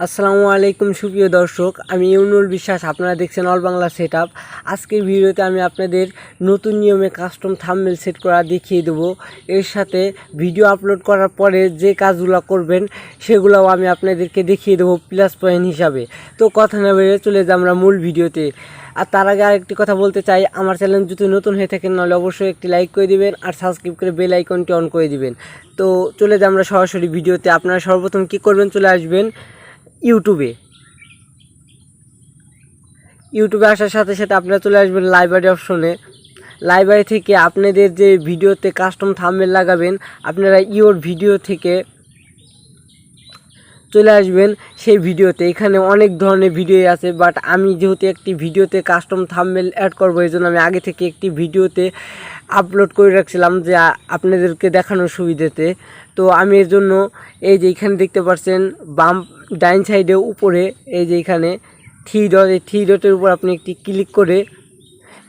আসসালামু আলাইকুম, সুপ্রিয় দর্শক, আমি ইউনুল বিশ্বাস, আপনারা দেখছেন অল বাংলা সেট আপ আজকের ভিডিওতে আমি আপনাদের নতুন নিয়মে কাস্টম থাম্বনেল সেট করা দেখিয়ে দেবো। এর সাথে ভিডিও আপলোড করার পরে যে কাজগুলো করবেন, সেগুলোও আমি আপনাদেরকে দেখিয়ে দেবো প্লাস পয়েন্ট হিসাবে। তো কথা না বেড়ে চলে যাই আমরা মূল ভিডিওতে। আর তার আগে আরেকটি কথা বলতে চাই, আমার চ্যানেল যদি নতুন হয়ে থাকেন নাহলে অবশ্যই একটি লাইক করে দিবেন আর সাবস্ক্রাইব করে বেল আইকনটি অন করে দিবেন। তো চলে যাই আমরা সরাসরি ভিডিওতে। আপনারা সর্বপ্রথম কী করবেন, চলে আসবেন। ইউটিউবে। ইউটিউবে আসার সাথে সাথে আপনারা চলে আসবেন লাইব্রেরি অপশনে। লাইব্রেরি থেকে আপনাদের যে ভিডিওতে কাস্টম থামবেল লাগাবেন, আপনারা ইওর ভিডিও থেকে চলে আসবেন সেই ভিডিওতে। এখানে অনেক ধরনের ভিডিও আছে বাট আমি যেহেতু একটি ভিডিওতে কাস্টম থাম্বনেল অ্যাড করব এই জন্য আমি আগে থেকে একটি ভিডিওতে আপলোড করে রাখছিলাম যে আপনাদেরকে দেখানোর সুবিধাতে। তো আমি এর জন্য এই যে এখানে দেখতে পাচ্ছেন, বাম, ডাইন সাইডে উপরে, এই যে এখানে থ্রি ডট এই থ্রি ডটের উপর আপনি একটি ক্লিক করে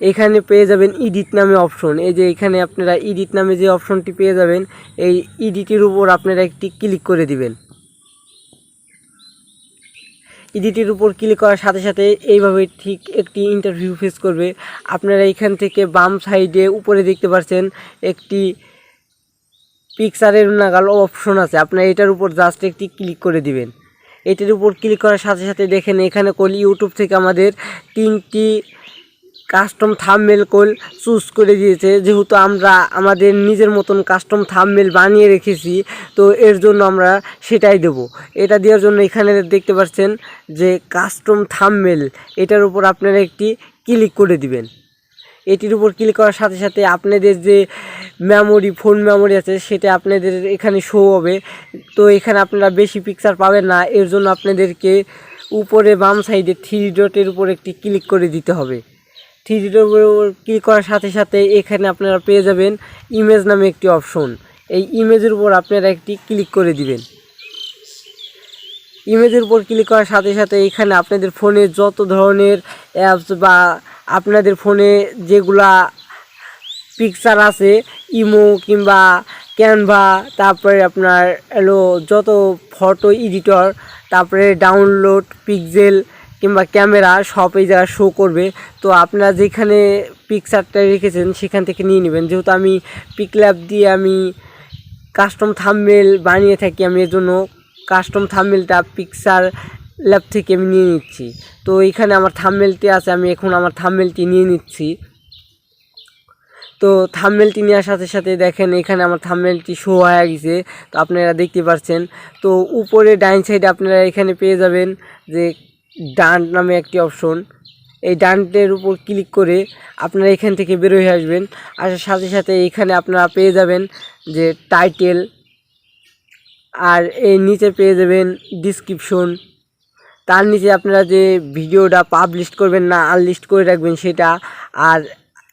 এখানে পেয়ে যাবেন ইডিট নামে অপশন এই যে এখানে আপনারা ইডিট নামে যে অপশনটি পেয়ে যাবেন, এই ইডিটের উপর আপনারা একটি ক্লিক করে দিবেন। এডিটের উপর ক্লিক করার সাথে সাথে এইভাবে ঠিক একটি ইন্টারভিউ ফেস করবে। আপনারা এখান থেকে বাম সাইডে উপরে দেখতে পাচ্ছেন একটি পিকচারের নাগাল অপশন আছে। আপনারা এটার উপর জাস্ট একটি ক্লিক করে দিবেন। এটির উপর ক্লিক করার সাথে সাথে দেখেন এখানে কল ইউটিউব থেকে আমাদের তিনটি কাস্টম থামমেল কোল চুজ করে দিয়েছে। যেহেতু আমরা আমাদের নিজের মতন কাস্টম থামমেল বানিয়ে রেখেছি, তো এর জন্য আমরা সেটাই দেব। এটা দেওয়ার জন্য এখানে দেখতে পাচ্ছেন যে কাস্টম থামমেল এটার উপর আপনারা একটি ক্লিক করে দিবেন। এটির উপর ক্লিক করার সাথে সাথে আপনাদের যে মেমোরি ফোন মেমোরি আছে, সেটা আপনাদের এখানে শো হবে। তো এখানে আপনারা বেশি পিকচার পাবেন না, এর জন্য আপনাদেরকে উপরে বাম সাইডে থ্রি ডটের উপর একটি ক্লিক করে দিতে হবে। থ্রি ডটের উপর ক্লিক করার সাথে সাথে এখানে আপনারা পেয়ে যাবেন ইমেজ নামে একটি অপশন এই ইমেজের উপর আপনারা একটি ক্লিক করে দিবেন। ইমেজের উপর ক্লিক করার সাথে সাথে এখানে আপনাদের ফোনে যত ধরনের অ্যাপস বা আপনাদের ফোনে যেগুলা পিকচার আছে ইমো কিংবা ক্যানভা তারপরে আপনার এলো যত ফটো এডিটর তারপরে ডাউনলোড পিকজেল কিংবা ক্যামেরা সব এই জায়গায় শো করবে। তো আপনারা যেখানে পিকচারটা রেখেছেন, সেখান থেকে নিয়ে নেবেন। যেহেতু আমি পিকল্যাব দিয়ে আমি কাস্টম থাম্বনেল বানিয়ে থাকি, আমি এর জন্য কাস্টম থাম্বনেলটা পিকচার ল্যাব থেকে আমি নিয়ে নিচ্ছি। তো এখানে আমার থাম্বনেলটি আছে, আমি এখন আমার থাম্বনেলটি নিয়ে নিচ্ছি। তো থাম্বনেলটি নেওয়ার সাথে সাথে দেখেন, এখানে আমার থাম্বনেলটি শো হয়ে গেছে। তো আপনারা দেখতে পাচ্ছেন তো উপরে ডাইন সাইডে আপনারা এখানে পেয়ে যাবেন যে ডান নামে একটি অপশন। এই ডানটের উপর ক্লিক করে আপনারা এখান থেকে বেরোয় আসবেন। আসার সাথে সাথে এখানে আপনারা পেয়ে যাবেন যে টাইটেল। আর এই নিচে পেয়ে যাবেন ডিসক্রিপশন। তার নিচে আপনারা যে ভিডিওটা পাবলিশ করবেন না আনলিস্ট করে রাখবেন সেটা। আর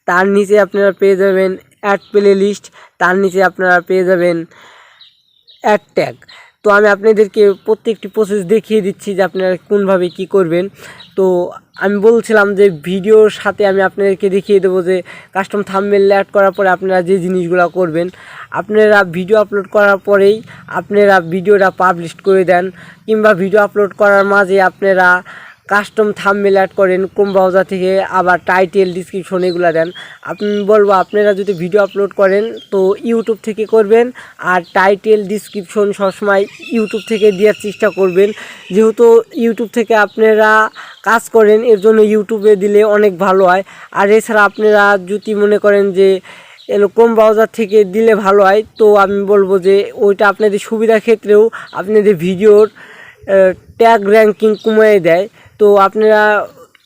তার নিচে আপনারা পেয়ে যাবেন অ্যাড প্লে লিস্ট তার নিচে আপনারা পেয়ে যাবেন অ্যাড ট্যাগ তো আমি আপনাদেরকে প্রত্যেকটি প্রসেস দেখিয়ে দিচ্ছি যে আপনারা কোনভাবে কি করবেন। তো আমি বলছিলাম যে ভিডিওর সাথে আমি আপনাদেরকে দেখিয়ে দেবো যে কাস্টম থামবেল অ্যাড করার পরে আপনারা যে জিনিসগুলো করবেন, আপনারা ভিডিও আপলোড করার পরেই আপনারা ভিডিওটা পাবলিশ করে দেন কিংবা ভিডিও আপলোড করার মাঝে আপনারা কাস্টম থাম্বনেল অ্যাড করেন কোন ব্রাউজার থেকে আবার টাইটেল ডিসক্রিপশন এগুলো দেন। আপনি বলব, আপনারা যদি ভিডিও আপলোড করেন, তো ইউটিউব থেকে করবেন, আর টাইটেল ডিসক্রিপশন সবসময় ইউটিউব থেকে দেওয়ার চেষ্টা করবেন। যেহেতু ইউটিউব থেকে আপনারা কাজ করেন, এর জন্য ইউটিউবে দিলে অনেক ভালো হয়। আর এছাড়া আপনারা যদি মনে করেন যে এরকম ব্রাউজার থেকে দিলে ভালো হয়, তো আমি বলব যে, ওইটা আপনাদের সুবিধা ক্ষেত্রেও আপনাদের ভিডিওর ট্যাগ র্যাঙ্কিং কমিয়ে দেয়। তো আপনারা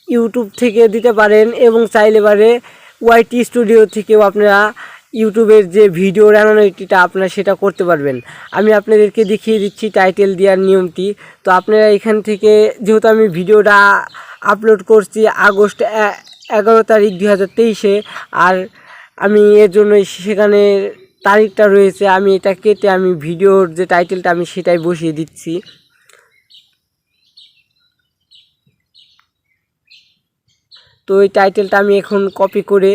ইউটিউব থেকে দিতে পারেন এবং চাইলে পারে ওয়াইটি স্টুডিও থেকেও আপনারা ইউটিউবের যে ভিডিও অ্যানালিটিটা আপনারা সেটা করতে পারবেন। আমি আপনাদেরকে দেখিয়ে দিচ্ছি টাইটেল দেওয়ার নিয়মটি। তো আপনারা এখান থেকে যেহেতু আমি ভিডিওটা আপলোড করছি আগস্ট এগারো তারিখ দুই হাজার তেইশে, আর আমি এর জন্য সেখানে তারিখটা রয়েছে, আমি এটা কেটে আমি ভিডিওর যে টাইটেলটা আমি সেটাই বসিয়ে দিচ্ছি। তো এই টাইটেলটা আমি এখন কপি করে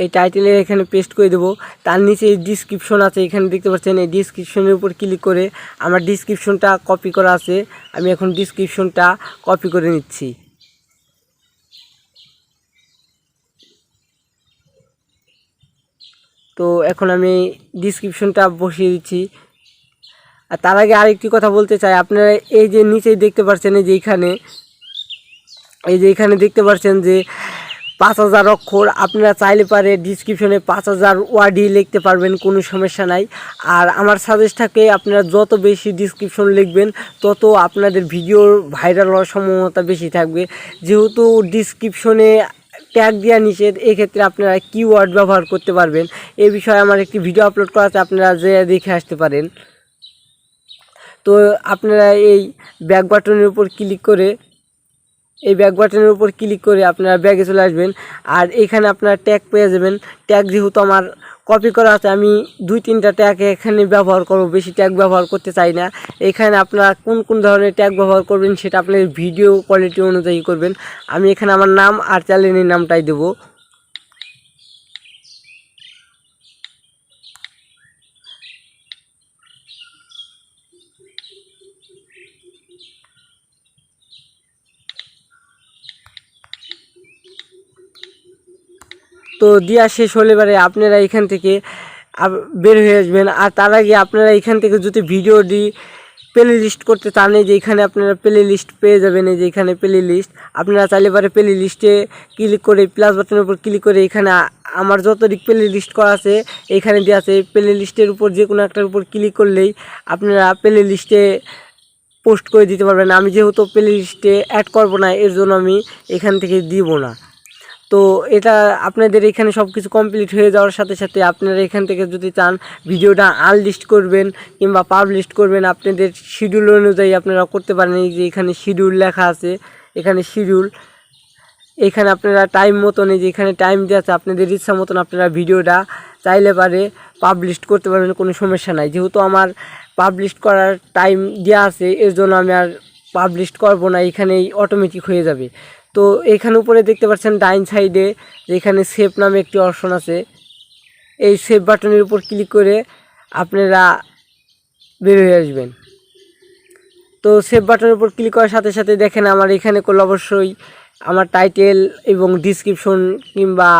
এই টাইটেলের এখানে পেস্ট করে দেবো। তার নিচে ডিসক্রিপশন আছে, এখানে দেখতে পাচ্ছেন, এই ডিসক্রিপশনের উপর ক্লিক করে আমার ডিসক্রিপশনটা কপি করা আছে। আমি এখন ডিসক্রিপশনটা কপি করে নিচ্ছি। তো এখন আমি ডিসক্রিপশনটা বসিয়ে দিচ্ছি। আর তার আগে আরেকটি কথা বলতে চাই। আপনারা এই যে নিচেই দেখতে পাচ্ছেন এই যে এইখানে, এই যে এখানে দেখতে পাচ্ছেন যে পাঁচ হাজার অক্ষর, আপনারা চাইলে পারে ডিসক্রিপশনে পাঁচ হাজার ওয়ার্ডই লিখতে পারবেন, কোনো সমস্যা নাই। আর আমার সাজেস্ট থাকে, আপনারা যত বেশি ডিসক্রিপশন লিখবেন, তত আপনাদের ভিডিওর ভাইরাল হওয়ার সম্ভাবনা বেশি থাকবে। যেহেতু ডিসক্রিপশনে ট্যাগ দেওয়া নিষেধ, এক্ষেত্রে আপনারা কিওয়ার্ড ব্যবহার করতে পারবেন। এ বিষয়ে আমার একটি ভিডিও আপলোড করা আছে, আপনারা যে দেখে আসতে পারেন। তো আপনারা এই ব্যাক বাটনের উপর ক্লিক করে, এই ব্যাক বাটনের উপর ক্লিক করে আপনারা ব্যাগে চলে আসবেন। আর এখানে আপনারা ট্যাগ পেয়ে যাবেন। ট্যাগ যেহেতু আমার কপি করা আছে, আমি দুই তিনটা ট্যাগ এখানে ব্যবহার করব, বেশি ট্যাগ ব্যবহার করতে চাই না। এখানে আপনারা কোন কোন ধরনের ট্যাগ ব্যবহার করবেন সেটা আপনার ভিডিও কোয়ালিটি অনুযায়ী করবেন। আমি এখানে আমার নাম আর চ্যানেলের নামটাই দেবো। তো দেওয়া শেষ হলে পরে আপনারা এখান থেকে বের হয়ে আসবেন। আর তার আগে আপনারা এখান থেকে যদি ভিডিওটি প্লে লিস্ট করতে চান যে এখানে আপনারা প্লে লিস্ট পেয়ে যাবেন, এই যে এখানে প্লে লিস্ট আপনারা চাইলে পারে প্লে লিস্টে ক্লিক করে প্লাস বাটনের উপর ক্লিক করে এখানে আমার যত প্লে লিস্ট করা আছে, এখানে দেওয়া আছে প্লে লিস্টের উপর যে কোনো একটার উপর ক্লিক করলেই আপনারা প্লে লিস্টে পোস্ট করে দিতে পারবেন। আমি যেহেতু প্লে লিস্টে অ্যাড করব না, এর জন্য আমি এখান থেকে দিব না। তো এটা আপনাদের এখানে সব কিছু কমপ্লিট হয়ে যাওয়ার সাথে সাথে আপনারা এখান থেকে যদি চান ভিডিওটা আনলিস্ট করবেন কিংবা পাবলিশ করবেন, আপনাদের শিডিউল অনুযায়ী আপনারা করতে পারেন। এই যে এখানে শিডিউল লেখা আছে, এখানে শিডিউল এখানে আপনারা টাইম মতন, এই যে এখানে টাইম দেওয়া আছে, আপনাদের ইচ্ছা মতন আপনারা ভিডিওটা চাইলে পারে পাবলিশ করতে পারবেন, কোনো সমস্যা নাই। যেহেতু আমার পাবলিশ করার টাইম দেওয়া আছে, এর জন্য আমি আর পাবলিশ করব না, এখানেই অটোমেটিক হয়ে যাবে। তো এখানে উপরে দেখতে পাচ্ছেন ডাইন সাইডে যেখানে সেভ নামে একটি অপশন আছে। এই সেভ বাটনের উপর ক্লিক করে আপনারা বের হয়ে আসবেন। তো সেভ বাটনের উপর ক্লিক করার সাথে সাথে দেখেন আমার এখানে করলে অবশ্যই আমার টাইটেল এবং ডিসক্রিপশন কিংবা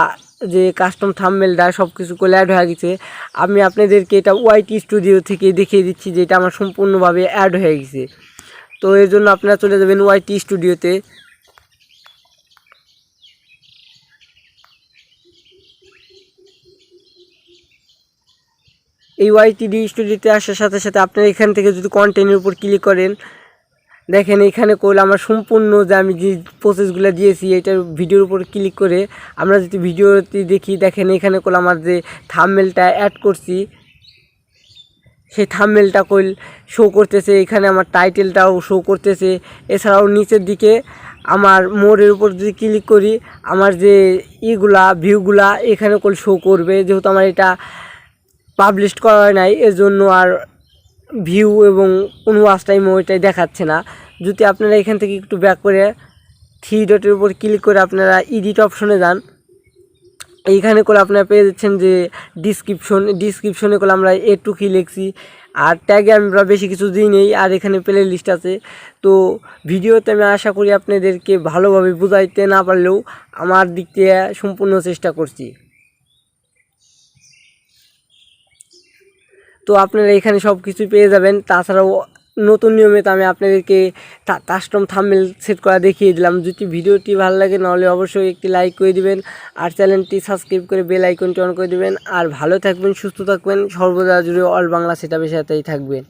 যে কাস্টম থাম্বেলটা সব কিছু করে অ্যাড হয়ে গেছে। আমি আপনাদেরকে এটা ওয়াইটি স্টুডিও থেকে দেখিয়ে দিচ্ছি যে এটা আমার সম্পূর্ণভাবে অ্যাড হয়ে গেছে। তো এর জন্য আপনারা চলে যাবেন ওয়াইটি স্টুডিওতে এই ওয়াইটিডি স্টুডিওতে আসার সাথে সাথে আপনারা এখান থেকে যদি কন্টেন্টের উপর ক্লিক করেন, দেখেন এখানে করলে আমার সম্পূর্ণ যে আমি যে প্রসেসগুলো দিয়েছি, এটার ভিডিওর উপর ক্লিক করে আমরা যদি ভিডিওটি দেখি, দেখেন এখানে করলে আমার যে থামমেলটা অ্যাড করছি, সেই থামমেলটা কইল শো করতেছে, এখানে আমার টাইটেলটাও শো করতেছে। এছাড়াও নিচের দিকে আমার মোড়ের উপর যদি ক্লিক করি, আমার যে ইগুলা ভিউগুলা এখানে কল শো করবে। যেহেতু আমার এটা পাবলিশ করা হয় নাই এর জন্য আর ভিউ এবং কোনো ওয়াচ টাইমও এটাই দেখাচ্ছে না। যদি আপনারা এখান থেকে একটু ব্যাক করে থ্রি ডটের উপর ক্লিক করে আপনারা ইডিট অপশনে যান, এইখানে করে আপনারা পেয়ে যাচ্ছেন যে ডিসক্রিপশন ডিসক্রিপশনে করে আমরা একটু কি লিখছি, আর ট্যাগে আমরা বেশি কিছু দিই নেই, আর এখানে প্লে লিস্ট আছে। তো ভিডিওতে আমি আশা করি আপনাদেরকে ভালোভাবে বুঝাইতে না পারলেও আমার দিক থেকে সম্পূর্ণ চেষ্টা করছি। তো আপনারা এখানে সব কিছু পেয়ে যাবেন। তাছাড়াও নতুন নিয়মে তো আমি আপনাদেরকে কাস্টম থাম্বনেল সেট করা দেখিয়ে দিলাম। যদি ভিডিওটি ভালো লাগে, নাহলে অবশ্যই একটি লাইক করে দিবেন আর চ্যানেলটি সাবস্ক্রাইব করে বেল আইকনটি অন করে দিবেন। আর ভালো থাকবেন, সুস্থ থাকবেন, সর্বদা জুড়ে অল বাংলা সেটা সাথেই থাকবেন।